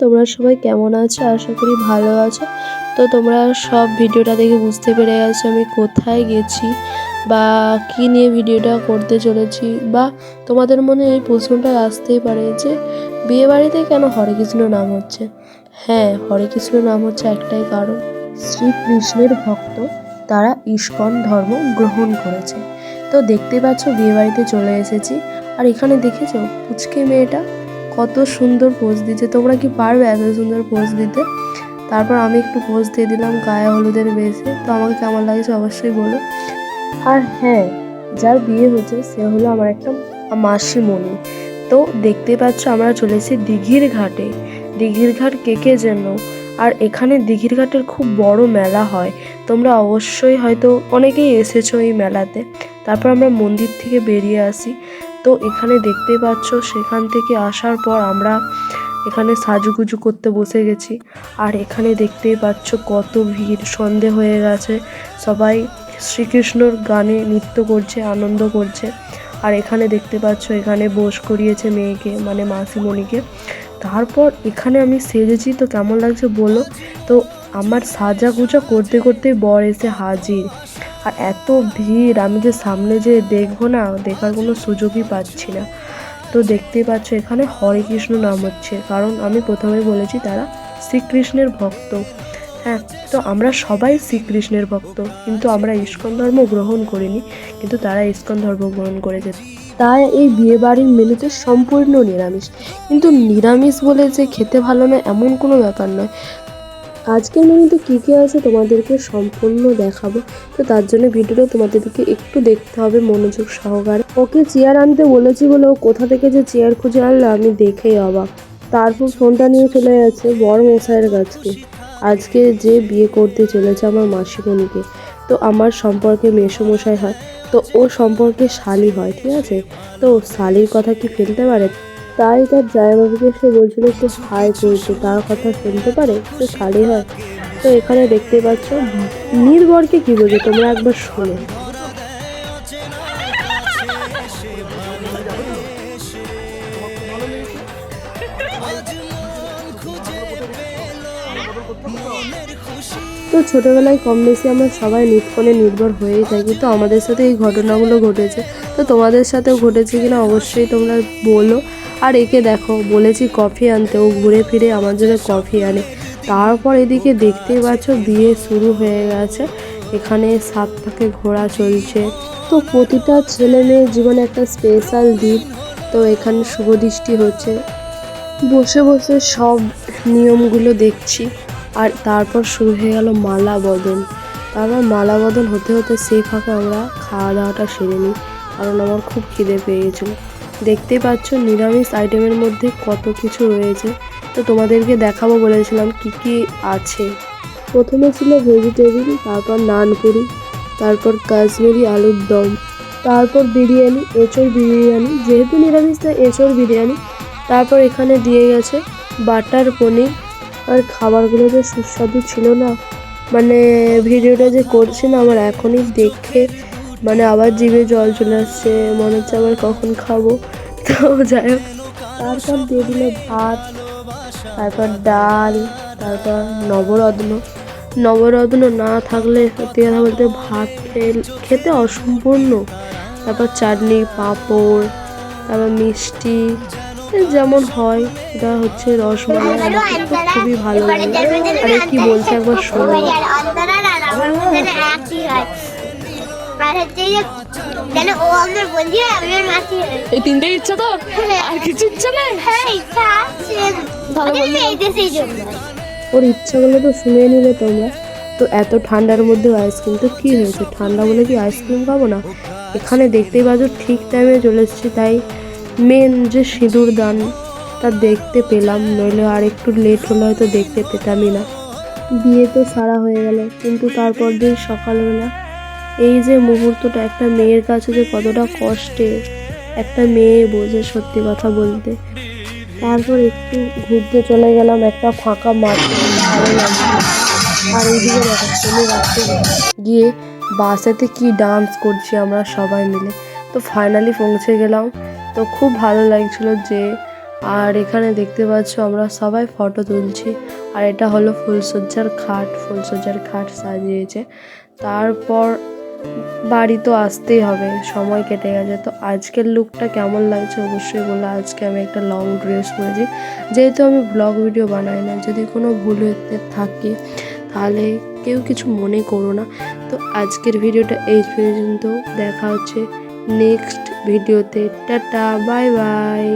তোমরা সবাই কেমন আছো? আশা করি ভালো আছো। তো তোমরা সব ভিডিওটা দেখে বুঝতে পেরে গেছো আমি কোথায় গেছি বা কী নিয়ে ভিডিওটা করতে চলেছি বা তোমাদের মনে এই প্রশ্নটা আসতেই পারে যে বিয়েবাড়িতে কেন হরে কৃষ্ণ নাম হচ্ছে? হ্যাঁ হরে কৃষ্ণ নাম হচ্ছে একটাই কারণ। শ্রীকৃষ্ণের ভক্ত তারা ইস্কন ধর্ম গ্রহণ করেছে। তো দেখতে পাচ্ছ বিয়েবাড়িতে চলে এসেছি। আর এখানে দেখেছ পুচকে মেয়েটা? কত সুন্দর পোজ দিচ্ছে। তোমরা কি পারবে এত সুন্দর পোজ দিতে? তারপর আমি একটু পোজ দিয়ে দিলাম গায়ে হলুদের বেশে। তো আমাকে কেমন লাগছে অবশ্যই বলো। আর হ্যাঁ যার বিয়ে হচ্ছে সে হলো আমার একটা মাসিমণি। তো দেখতে পাচ্ছ আমরা চলেছি দিঘির ঘাটে। দিঘির ঘাট কে কে যেন আর এখানে দিঘির ঘাটের খুব বড় মেলা হয়। তোমরা অবশ্যই হয়তো অনেকেই এসেছ এই মেলাতে। তারপর আমরা মন্দির থেকে বেরিয়ে আসি। তো এখানে দেখতে পাচ্ছ, সেখান থেকে আসার পর আমরা এখানে সাজুগুজু করতে বসে গেছি। আর এখানে দেখতেই পাচ্ছ কত ভিড়, সন্ধে হয়ে গেছে। সবাই শ্রীকৃষ্ণর গানে নৃত্য করছে, আনন্দ করছে। আর এখানে দেখতে পাচ্ছ, এখানে বোস করিয়েছে মেয়েকে মানে মাসিমণিকে। তারপর এখানে আমি সেজেছি, তো কেমন লাগছে বলো? তো আমার সাজা গুজা করতে করতে বর এসে হাজির। আর এত ভিড়, আমি যে সামনে যে দেখব না, দেখার কোনো সুযোগই পাচ্ছি না। তো দেখতেই পাচ্ছ, এখানে হরে কৃষ্ণ নাম হচ্ছে। কারণ আমি প্রথমেই বলেছি তারা শ্রীকৃষ্ণের ভক্ত। হ্যাঁ তো আমরা সবাই শ্রীকৃষ্ণের ভক্ত, কিন্তু আমরা ইস্কন ধর্ম গ্রহণ করিনি, কিন্তু তারা ইস্কন ধর্ম গ্রহণ করেছে। তাই এই বিয়েবাড়ির মেনুতে সম্পূর্ণ নিরামিষ। কিন্তু নিরামিষ বলে যে খেতে ভালো না, এমন কোনো ব্যাপার নয়। আজকের মেনুতে কী কী আছে তোমাদেরকে সম্পূর্ণ দেখাবো। তো তার জন্য ভিডিওটা তোমাদেরকে একটু দেখতে হবে মনোযোগ সহকারে। ওকে চেয়ার আনতে বলেছি বলে ও কোথা থেকে যে চেয়ার খুঁজে আনলো আমি দেখেই অবাক। তারপর ফোনটা নিয়ে চলে যাচ্ছে বড় মশাইয়ের কাছকে। আজকে যে বিয়ে করতে চলেছে আমার মাসিমণিকে। তো আমার সম্পর্কে মেসোমশাই হয়। তো ও সম্পর্কে শালি হয়, ঠিক আছে? তো শালির কথা কি ফেলতে পারে? তাই তার জায়গাবাবুকে সে বলছিল সে হাই করছে, তার কথা শুনতে পারে? সে শাড়ি হয়। তো এখানে দেখতে পাচ্ছ নির্ভরকে কি বলছে, তোমরা একবার শোনো। তো ছোটোবেলায় কম বেশি আমরা সবাই নিতকণে নির্ভর হয়েই থাকি। তো আমাদের সাথে এই ঘটনাগুলো ঘটেছে। তো তোমাদের সাথেও ঘটেছে কিনা অবশ্যই তোমরা বলো। আর একে দেখো, বলেছি কফি আনতে। ও ঘুরে ফিরে আমার জন্য কফি আনে। তারপর এদিকে দেখতেই পাচ্ছ বিয়ে শুরু হয়ে গেছে। এখানে সাত পাকে ঘোরা চলছে। তো প্রতিটা ছেলে মেয়ের জীবনে একটা স্পেশাল দিন। তো এখানে শুভদৃষ্টি হচ্ছে। বসে বসে সব নিয়মগুলো দেখছি। আর তারপর শুরু হয়ে গেল মালা বদল তারপর মালা বদল হতে হতে সেই ফাঁকে আমরা খাওয়া দাওয়াটা সেরে নিই, কারণ আমার খুব খিদে পেয়ে গেছিল দেখতেই পাচ্ছ নিরামিষ আইটেমের মধ্যে কত কিছু রয়েছে। তো তোমাদেরকে দেখাবো বলেছিলাম কি কি আছে। প্রথমে ছিল ভেজিটেবিল তারপর নানপুরি, তারপর কাশ্মীরি আলুর দম, তারপর বিরিয়ানি, এঁচড় বিরিয়ানি, যেহেতু নিরামিষ, তাই এঁচড় বিরিয়ানি। তারপর এখানে দিয়ে গেছে বাটার পনির আর খাবারগুলো যে সুস্বাদু ছিল না মানে ভিডিওটা যে করছি না, আমার এখনই দেখে মানে আবার জিভে জল চলে আসছে, মনে হচ্ছে আবার কখন খাব। তো যাই হোক, তারপর দিয়ে দিল ভাত, তারপর ডাল, তারপর নবরত্ন। নবরত্ন না থাকলে সত্যি কথা বলতে ভাত খেতে অসম্পূর্ণ। তারপর চাটনি, পাঁপড়, তারপর মিষ্টি যেমন হয় এটা হচ্ছে রসমালাই খুবই ভালো লাগে। আরে কি বলছে একবার শোনো। হয়। এই তিনটে ইচ্ছা তো? আর কিছু ইচ্ছা নেই? হ্যাঁ ওর ইচ্ছাগুলো তো শুনে নিলে তোমরা। তো এত ঠান্ডার মধ্যেও আইসক্রিম তো কী হয়েছে? ঠান্ডা বলে কি আইসক্রিম খাব না? এখানে দেখতেই পাচ্ছ ঠিক টাইমে চলে এসেছি তাই মেন যে সিঁদুর দান, তা দেখতে পেলাম, নইলে আর একটু লেট হলে হয়তো দেখতে পেতামই না। বিয়ে তো সারা হয়ে গেল, কিন্তু তারপর দিন সকালবেলা এই যে মুহূর্তটা, একটা মেয়ের কাছে যে কতটা কষ্টে একটা মেয়ে বোঝে সত্যি কথা বলতে। তারপর একটু ঘুরতে চলে গেলাম, একটা ফাঁকা মাঠে। ভালো আর এইদিকে চলে যাচ্ছে গিয়ে বাসেতে কি ডান্স করছি আমরা সবাই মিলে। তো ফাইনালি পৌঁছে গেলাম। তো খুব ভালো লাগছিল যে, আর এখানে দেখতে পাচ্ছ আমরা সবাই ফটো তুলছি। আর এটা হলো ফুলসজ্জার খাট ফুলসজ্জার খাট সাজিয়েছে। তারপর বাড়ি তো আসতেই হবে, সময় কেটে গেছে। তো আজকের লুকটা কেমন লাগছে অবশ্যই বলে। আজকে আমি একটা লং ড্রেস পরেছি। যেহেতু আমি ব্লগ ভিডিও বানাই না যদি কোনো ভুল হতে থাকে, তাহলে কেউ কিছু মনে করো না। তো আজকের ভিডিওটা এই পর্যন্ত। দেখা হচ্ছে নেক্সট ভিডিওতে টাটা বাই বাই